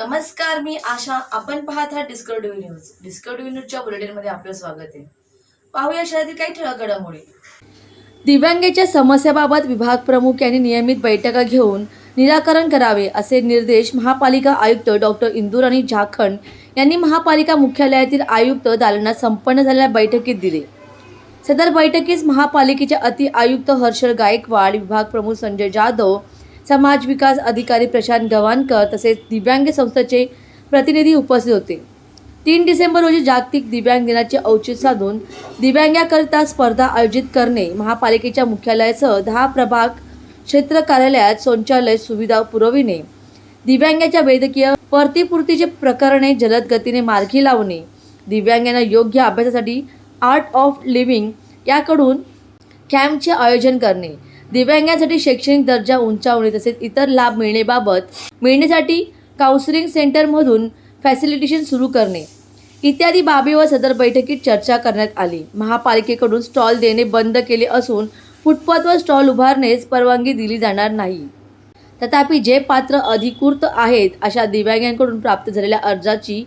नमस्कार मी आशा. आपण पाहत आहात डिस्कवरी न्यूज डिस्कवरी न्यूजच्या बुलेटिनमध्ये आपलं स्वागत आहे. पाहूया शहरातील काही ठळक घडामोडी. दिव्यांगाच्या समस्याबाबत विभाग प्रमुख यांनी नियमित बैठका घेऊन निराकरण करावे असे निर्देश महापालिका आयुक्त डॉक्टर इंदुराणी झाखंड यांनी महापालिका मुख्यालयातील आयुक्त दालनात संपन्न झालेल्या बैठकीत दिले. सदर बैठकीस महापालिकेचे अति आयुक्त हर्षल गायकवाड विभाग प्रमुख संजय जाधव समाज विकास अधिकारी प्रशांत गव्हाणकर तसेच दिव्यांग संस्थेचे प्रतिनिधी उपस्थित होते. तीन डिसेंबर रोजी जागतिक दिव्यांग दिनाचे औचित्य साधून दिव्यांगाकरिता स्पर्धा आयोजित करणे महापालिकेच्या मुख्यालयासह दहा प्रभाग क्षेत्र कार्यालयात शौचालय सुविधा पुरविणे दिव्यांगाच्या वैद्यकीय परतीपूर्तीचे प्रकरणे जलद गतीने मार्गी लावणे दिव्यांगांना योग्य अभ्यासासाठी आर्ट ऑफ लिव्हिंग याकडून कॅम्पचे आयोजन करणे दिव्यांगांसाठी शैक्षणिक दर्जा उंचावणे तसेच इतर लाभ मिळण्याबाबत मिळण्यासाठी काउन्सिलिंग सेंटरमधून फॅसिलिटेशन सुरू करणे. इत्यादी बाबीवर सदर बैठकीत चर्चा करण्यात आली. महापालिकेकडून स्टॉल देणे बंद केले असून फुटपाथवर स्टॉल उभारण्यास परवानगी दिली जाणार नाही. तथापि जे पात्र अधिकृत आहेत अशा दिव्यांगांकडून प्राप्त झालेल्या अर्जाची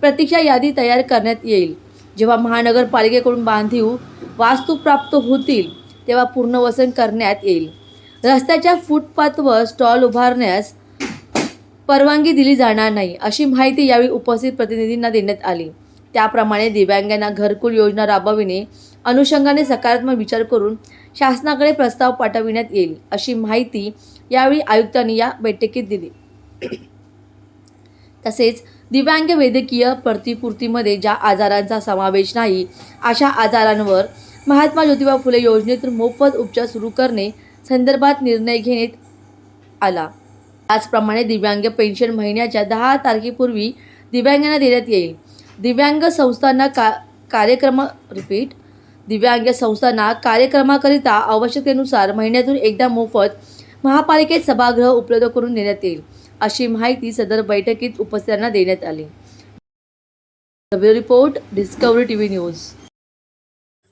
प्रतीक्षा यादी तयार करण्यात येईल. जेव्हा महानगरपालिकेकडून बांधीव वास्तू प्राप्त होतील तेव्हा पूर्णवसन करण्यात येईल. रस्त्याच्या फुटपाथवर स्टॉल उभारण्यास परवानगी दिली जाणार नाही अशी माहिती यावेळी उपस्थित प्रतिनिधींना देण्यात आली. त्याप्रमाणे दिव्यांगांना घरकुल योजना राबविणे अनुषंगाने सकारात्मक विचार करून शासनाकडे प्रस्ताव पाठविण्यात येईल अशी माहिती यावेळी आयुक्तांनी या बैठकीत दिली. तसेच दिव्यांग वैद्यकीय प्रतिपूर्तीमध्ये ज्या आजारांचा समावेश नाही अशा आजारांवर महात्मा ज्योतिबा फुले योजनेतून मोफत उपचार सुरू करणे संदर्भात निर्णय घेण्यात आला. त्याचप्रमाणे दिव्यांग पेन्शन महिन्याच्या दहा तारखेपूर्वी दिव्यांगांना देण्यात येईल. दिव्यांग संस्थांना का कार्यक्रम रिपीट दिव्यांग संस्थांना कार्यक्रमाकरिता आवश्यकतेनुसार महिन्यातून एकदा मोफत महापालिकेत सभागृह उपलब्ध करून देण्यात येईल अशी माहिती सदर बैठकीत उपस्थितांना देण्यात आली. Report Discovery TV News.